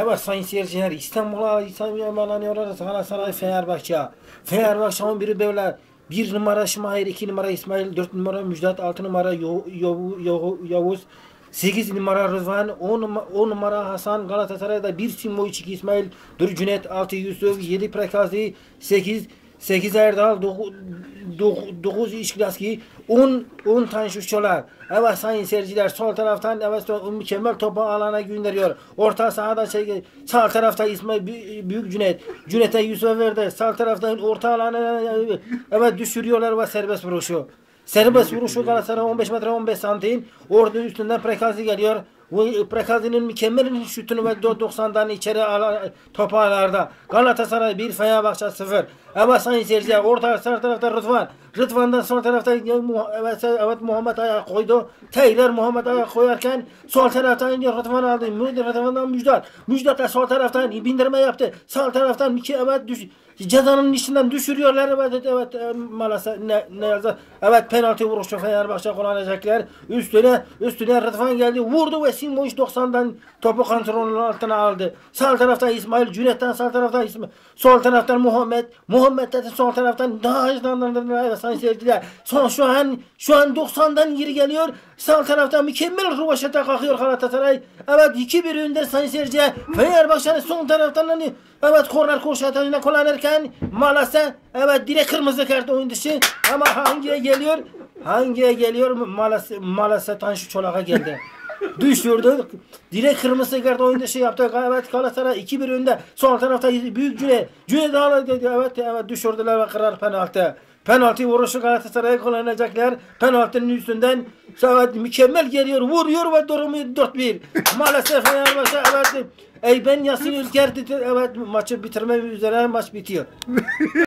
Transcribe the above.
Evet sayın seyirciler İstanbul'a İstanbul'a bağlanıyoruz Galatasaray Fenerbahçe. Fenerbahçe'nin biri böyle bir numara Şimahir, iki numara İsmail, dört numara Müjdat, altı numara Yo- Yo- Yo- Yavuz, sekiz numara Rıdvan, on, numa- on numara Hasan, Galatasaray'da bir Simovic, iki İsmail, dört Cüneyt, altı Yusuf, yedi Prekazi, sekiz 8 Erdal, 9 İşkilaski, 10 10 Tanju Çolak. Evet sayın seyirciler sol taraftan evet mükemmel topu alana gönderiyor. Orta sahada şey, sağ tarafta İsmail Bü- Büyük Cüneyt. Cüneyt'e Yusuf verdi. Sağ taraftan orta alana evet düşürüyorlar ve serbest vuruşu. Serbest vuruşu Galatasaray 15 metre 15 santim. Orada üstünden Prekazi geliyor. Bu Prekazi'nin mükemmel şutunu ve 90'dan içeri ala, topu alarda. Galatasaray 1 Fenerbahçe 0. Evet sayın seyirciler orta tarafta Rıdvan. Rıdvan'dan sol tarafta evet, Muhammed ayak koydu. Taylor Muhammed ayak koyarken sol taraftan Rıdvan aldı. Müjdat Rıdvan'dan Müjdat. Müjdat da sol taraftan bindirme yaptı. Sağ taraftan iki evet düş cezanın içinden düşürüyorlar. Evet evet e, maalesef ne, ne yazar. Evet penaltı vuruşu Fenerbahçe kullanacaklar. Üstüne üstüne Rıdvan geldi. Vurdu ve Simovic 90'dan topu kontrolünün altına aldı. Sağ tarafta İsmail Cüneyt'ten sağ tarafta İsmail. Sol taraftan Muhammed. Muhammed de sol taraftan daha hızlandırdı. Sayın seyirciler. Son şu an şu an 90'dan geri geliyor. Sağ taraftan mükemmel ruvaşata kalkıyor Galatasaray. Evet 2-1 önde sayın seyirciler. Fenerbahçe'nin son taraftan hani evet korner koşatını kullanırken maalesef evet direkt kırmızı kart oyun dışı ama hangiye geliyor? Hangiye geliyor? Maalesef maalesef Tanju Çolak'a geldi. Düşürdü. Direkt kırmızı kart oyun dışı yaptı. Evet Galatasaray 2-1 önde. Sol tarafta büyük Cüne. Cüne daha evet evet düşürdüler ve karar penaltı. Penaltı vuruşu Galatasaray'a kullanacaklar. Penaltının üstünden evet mükemmel geliyor. Vuruyor ve durumu 4-1. Maalesef Fenerbahçe evet. Ey ben Yasin Ülker evet maçı bitirme üzere maç bitiyor.